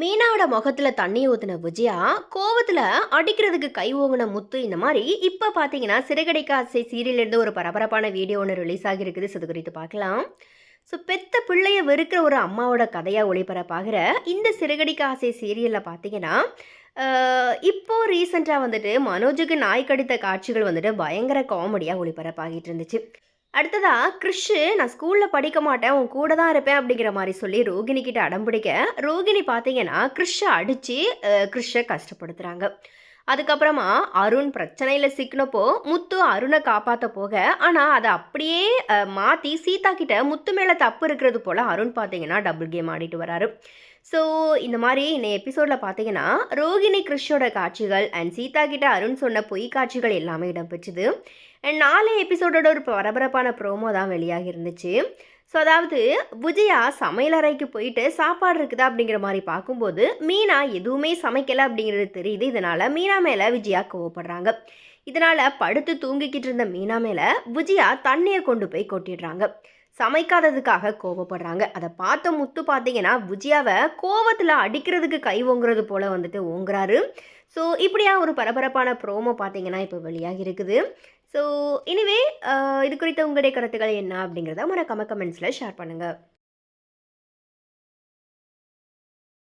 மீனாவோட முகத்துல தண்ணி ஊத்துன விஜயா கோவத்துல அடிக்கிறதுக்கு கை ஓங்கின முத்து இந்த மாதிரி இப்ப பாத்தீங்கன்னா சிறகடிக்க ஆசை சீரியல்ல இருந்து ஒரு பரபரப்பான வீடியோ ஒன்று ரிலீஸ் ஆகிருக்குது இது குறித்து பார்க்கலாம். ஸோ பெத்த பிள்ளைய வெறுக்கிற ஒரு அம்மாவோட கதையாக ஒளிபரப்பாகிற இந்த சிறகடிக்க ஆசை சீரியலில் பார்த்தீங்கன்னா இப்போது இப்போ ரீசெண்டாக வந்துட்டு மனோஜுக்கு நாய் கடித்த காட்சிகள் வந்துட்டு பயங்கர காமெடியாக ஒளிபரப்பாகிட்டு இருந்துச்சு. அடுத்ததா கிறிஷு நான் ஸ்கூலில் படிக்க மாட்டேன் உன் கூட தான் இருப்பேன் அப்படிங்கிற மாதிரி சொல்லி ரோகிணி கிட்ட அடம்பிடிக்க ரோகிணி பார்த்தீங்கன்னா கிறிஷை அடித்து கிறிஷை கஷ்டப்படுத்துகிறாங்க அதுக்கப்புறமா அருண் பிரச்சனையில் சிக்கினப்போ முத்து அருணை காப்பாற்ற போக ஆனால் அதை அப்படியே மாற்றி சீதா கிட்ட முத்து மேலே தப்பு இருக்கிறது போல் அருண் பார்த்தீங்கன்னா டபுள் கேம் ஆடிட்டு வராரு. ஸோ இந்த மாதிரி இந்த எபிசோடில் பார்த்தீங்கன்னா ரோகிணி கிறிஷோட காட்சிகள் அண்ட் சீதா கிட்ட அருண் சொன்ன பொய் காட்சிகள் எல்லாமே இடம்பெற்றுது. அண்ட் நாலு எபிசோடோட ஒரு பரபரப்பான ப்ரோமோ தான் வெளியாகி இருந்துச்சு. ஸோ அதாவது விஜயா சமையலறைக்கு போயிட்டு சாப்பாடு இருக்குதா அப்படிங்கிற மாதிரி பார்க்கும்போது மீனா எதுவுமே சமைக்கலை அப்படிங்கிறது தெரியுது. இதனால் மீனா மேலே விஜயா கோவப்படுறாங்க. இதனால் படுத்து தூங்கிக்கிட்டு இருந்த மீனா மேலே விஜயா தண்ணியை கொண்டு போய் கொட்டிடுறாங்க. சமைக்காததுக்காக கோவப்படுறாங்க. அதை பார்த்த முத்து பார்த்தீங்கன்னா விஜயாவை கோவத்தில் அடிக்கிறதுக்கு கை ஓங்குறது போல் வந்துட்டு ஓங்குறாரு. ஸோ இப்படியா ஒரு பரபரப்பான ப்ரோமோ பார்த்தீங்கன்னா இப்போ வெளியாகி இருக்குது. ஸோ இனிவே இது குறித்த உங்களுடைய கருத்துக்கள் என்ன அப்படிங்கிறத மறக்காம கமெண்ட்ஸில் ஷேர் பண்ணுங்கள்